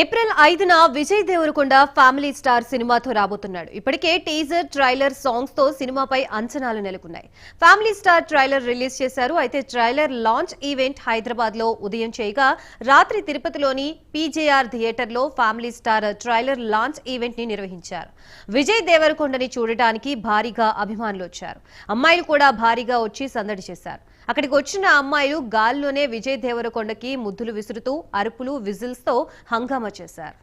April ఐదున Vijay Devarakonda family star సినిమాతో రాబోతున్నాడు. ఇప్పటికే టీజర్ ట్రైలర్ సాంగ్స్తో సినిమాపై అంచనాలు నెలకొన్నాయి. ఫ్యామిలీ స్టార్ ట్రైలర్ రిలీజ్ చేశారు. అయితే ట్రైలర్ లాంచ్ ఈవెంట్ హైదరాబాద్లో ఉదయం చేయగా రాత్రి తిరుపతిలోని పీజేఆర్ థియేటర్లో ఫ్యామిలీ స్టార్ ట్రైలర్ లాంచ్ ఈవెంట్ని నిర్వహించారు. విజయ్ దేవరకొండని చూడటానికి భారీగా అభిమానులు వచ్చారు. అమ్మాయిలు కూడా భారీగా వచ్చి సందడి చేశారు. అక్కడికి వచ్చిన అమ్మాయిలు గాల్లోనే విజయ్ దేవరకొండకి ముద్దులు విసురుతూ అరుపులు విజిల్స్తో హంగామా చేశారు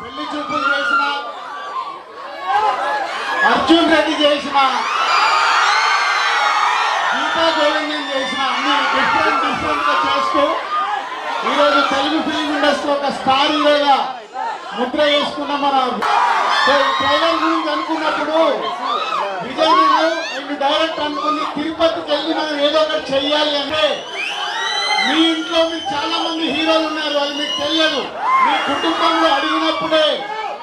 పెళ్ళి చూపులు చేసిన అర్జున్ రెడ్డి చేసిన గీతా గోవిందం చేసిన అన్ని డిఫరెంట్ డిఫరెంట్గా చేస్తూ ఈరోజు తెలుగు ఫిలిం ఇండస్ట్రీ ఒక స్టార్ హీరోగా ముద్ర వేసుకున్న మన ట్రైలర్ గురించి అనుకున్నప్పుడు విజయ్ నేను డైరెక్ట్ అనుకుని తిరుపతికి వెళ్ళి చెయ్యాలి అంటే మీ ఇంట్లో మీకు చాలా మంది హీరోలు ఉన్నారు అది మీకు తెలియదు. మీ కుటుంబంలో అడిగినప్పుడే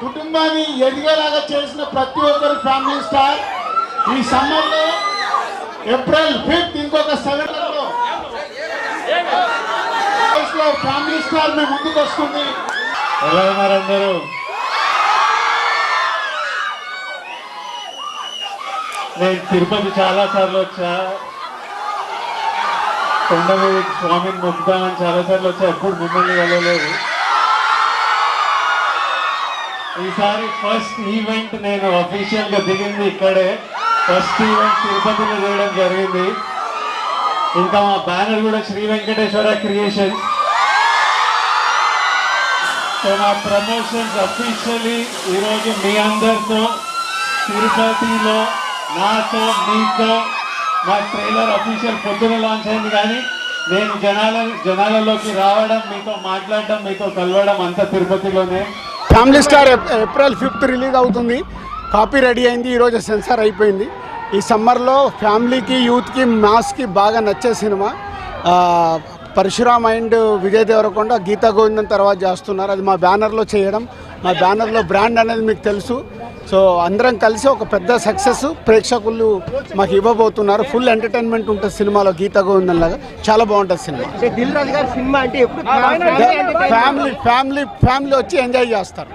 కుటుంబాన్ని ఎదిగేలాగా చేసిన ప్రతి ఒక్కరు ఫ్యామిలీ స్టార్. ఈ సమ్మర్లో ఏప్రిల్ ఫిఫ్త్ ఇంకొక సెవెన్లో ఫ్యామిలీ స్టార్ మీ ముందుకు వస్తుంది. ఎలా ఉన్నారు అందరూ? నేను తిరుపతి చాలా సార్లు వచ్చా. కొండ మీద స్వామిని మొక్కుదామని చాలాసార్లు వచ్చి వచ్చా ఎప్పుడు మిమ్మల్ని వెళ్ళలేదు. ఈసారి ఫస్ట్ ఈవెంట్ నేను అఫీషియల్గా దిగింది ఇక్కడే. ఫస్ట్ ఈవెంట్ తిరుపతిలో చేయడం జరిగింది. ఇంకా మా బ్యానర్ కూడా శ్రీ వెంకటేశ్వర క్రియేషన్స్ సో నా ప్రమోషన్స్ అఫీషియలీ ఈరోజు మీ అందరితో తిరుపతిలో నాతో మీతో మా ట్రైలర్ అఫీషియల్ పొద్దున లాంచ్ అయింది కానీ నేను జనాల జనాలలోకి రావడం మీతో మాట్లాడడం మీతో కలవడం అంతా తిరుపతిలోనే. Family star April fifth release అవుతుంది. కాపీ రెడీ అయింది ఈరోజు సెన్సార్ అయిపోయింది. ఈ సమ్మర్లో ఫ్యామిలీకి యూత్కి మాస్కి బాగా నచ్చే సినిమా. పరశురామ్ అండ్ విజయ్ దేవరకొండ గీతా గోవిందం తర్వాత చేస్తున్నారు. అది మా బ్యానర్లో చేయడం మా బ్యానర్లో బ్రాండ్ అనేది మీకు తెలుసు. సో అందరం కలిసి ఒక పెద్ద సక్సెస్ ప్రేక్షకులు మాకు ఇవ్వబోతున్నారు. ఫుల్ ఎంటర్టైన్మెంట్ ఉంటుంది సినిమాలో గీతా గోవిందం లాగా. చాలా బాగుంటుంది సినిమా. అంటే దిల్ రాజు గారి సినిమా అంటే ఎప్పుడు ఫ్యామిలీ ఫ్యామిలీ ఫ్యామిలీ వచ్చి ఎంజాయ్ చేస్తారు.